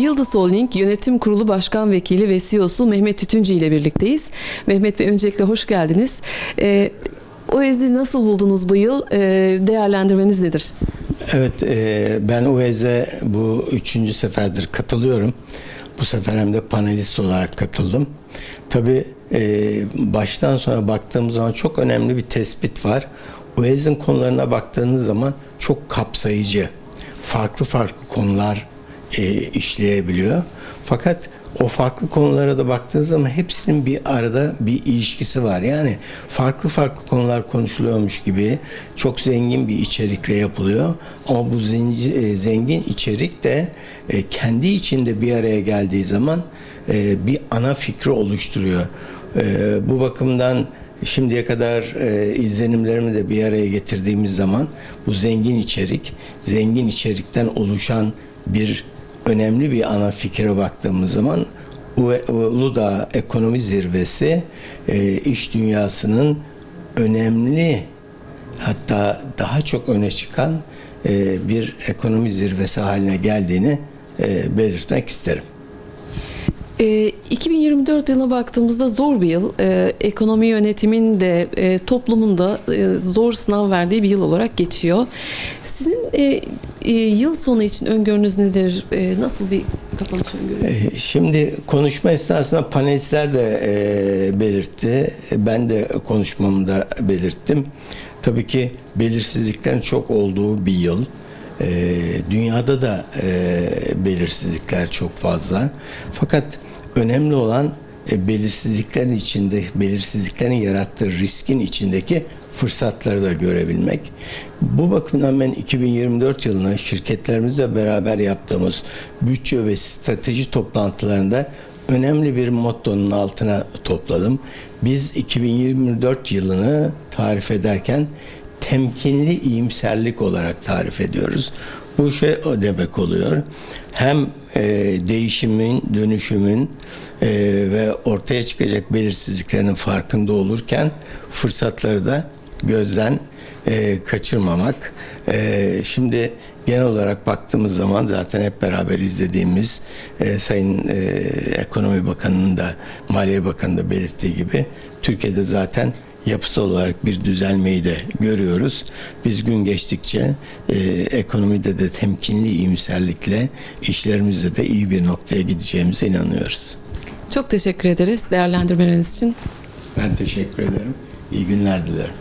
Yıldız Holding Yönetim Kurulu Başkan Vekili ve CEO'su Mehmet Tütüncü ile birlikteyiz. Mehmet Bey öncelikle hoş geldiniz. Ee, OEZ'i nasıl buldunuz bu yıl? Ee, değerlendirmeniz nedir? Evet, e, ben UEZ'e bu üçüncü seferdir katılıyorum. Bu sefer hem de panelist olarak katıldım. Tabii e, baştan sona baktığımız zaman çok önemli bir tespit var. UEZ'in konularına baktığınız zaman çok kapsayıcı, farklı farklı konular e, işleyebiliyor. Fakat o farklı konulara da baktığınız zaman hepsinin bir arada bir ilişkisi var. Yani farklı farklı konular konuşuluyormuş gibi çok zengin bir içerikle yapılıyor. Ama bu e, zengin içerik de e, kendi içinde bir araya geldiği zaman e, bir ana fikri oluşturuyor. Bu bakımdan şimdiye kadar e, izlenimlerimi de bir araya getirdiğimiz zaman bu zengin içerik, zengin içerikten oluşan bir önemli bir ana fikre baktığımız zaman Uludağ Ekonomi Zirvesi e, iş dünyasının önemli hatta daha çok öne çıkan e, bir ekonomi zirvesi haline geldiğini e, belirtmek isterim. Ee, 2024 yılına baktığımızda zor bir yıl. Ee, ekonomi yönetimin de e, toplumun da e, zor sınav verdiği bir yıl olarak geçiyor. Sizin e, yıl sonu için öngörünüz nedir? Nasıl bir kapanış öngörünüz? Şimdi konuşma esnasında panelistler de belirtti. Ben de konuşmamda belirttim. Tabii ki belirsizliklerin çok olduğu bir yıl. E, dünyada da e, belirsizlikler çok fazla. Fakat önemli olan e, belirsizliklerin içinde, belirsizliklerin yarattığı riskin içindeki fırsatları da görebilmek. Bu bakımdan ben 2024 yılını şirketlerimizle beraber yaptığımız bütçe ve strateji toplantılarında önemli bir mottonun altına topladım. Biz 2024 yılını tarif ederken temkinli iyimserlik olarak tarif ediyoruz. Bu şey o demek oluyor. Hem e, değişimin, dönüşümün e, ve ortaya çıkacak belirsizliklerin farkında olurken fırsatları da gözden e, kaçırmamak. E, şimdi genel olarak baktığımız zaman zaten hep beraber izlediğimiz e, Sayın e, Ekonomi Bakanı'nın da Maliye Bakanı da belirttiği gibi Türkiye'de zaten yapısal olarak bir düzelmeyi de görüyoruz. Biz gün geçtikçe e, ekonomide de temkinli iyimserlikle işlerimizde de iyi bir noktaya gideceğimize inanıyoruz. Çok teşekkür ederiz değerlendirmeleriniz için. Ben teşekkür ederim. İyi günler dilerim.